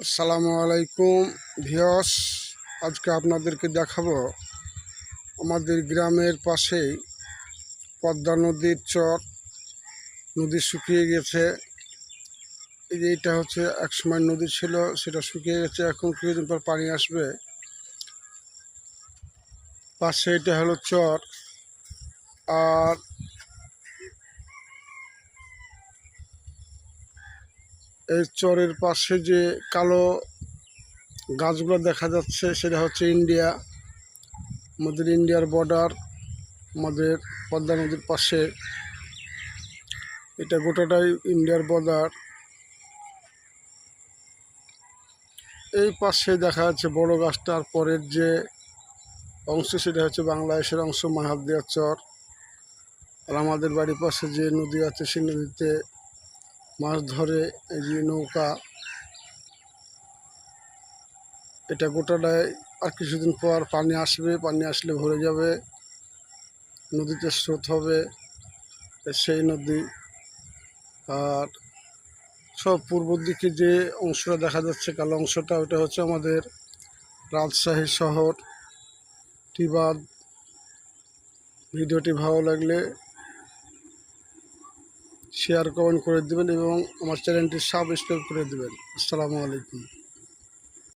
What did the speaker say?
আসসালামু আলাইকুম ভিয়স আজকে আপনাদেরকে দেখাবো আমাদের গ্রামের পাশেই পদ্মা নদীর চর। নদী শুকিয়ে গেছে। এই যে এটা হচ্ছে এক সময় নদী ছিল, সেটা শুকিয়ে গেছে। এখন কিছুদিন পর পানি আসবে। পাশে এটা হলো চর। আর এই চরের পাশে যে কালো গাছগুলো দেখা যাচ্ছে, সেটা হচ্ছে ইন্ডিয়া। আমাদের ইন্ডিয়ার বর্ডার আমাদের পদ্মা নদীর পাশে। এটা গোটাটাই ইন্ডিয়ার বর্ডার এই পাশে দেখা যাচ্ছে বড় গাছটার পরের যে অংশ, সেটা হচ্ছে বাংলাদেশের অংশ মাহাদিয়া চর। আর আমাদের বাড়ির পাশে যে নদী আছে, সেই নদীতে মাছ ধরে এই যে নৌকা, এটা গোটাটায় আর কিছুদিন পর পানি আসবে, পানি আসলে ভরে যাবে, নদীতে স্রোত হবে, সেই নদী আর সব পূর্ব দিকে যে অংশটা দেখা যাচ্ছে, কালো অংশটা, ওটা হচ্ছে আমাদের রাজশাহী শহর। টিবাদ ভিডিওটি ভালো লাগলে শেয়ার কমেন্ট করে দেবেন এবং আমার চ্যানেলটি সাবস্ক্রাইব করে দেবেন। আসসালামু আলাইকুম।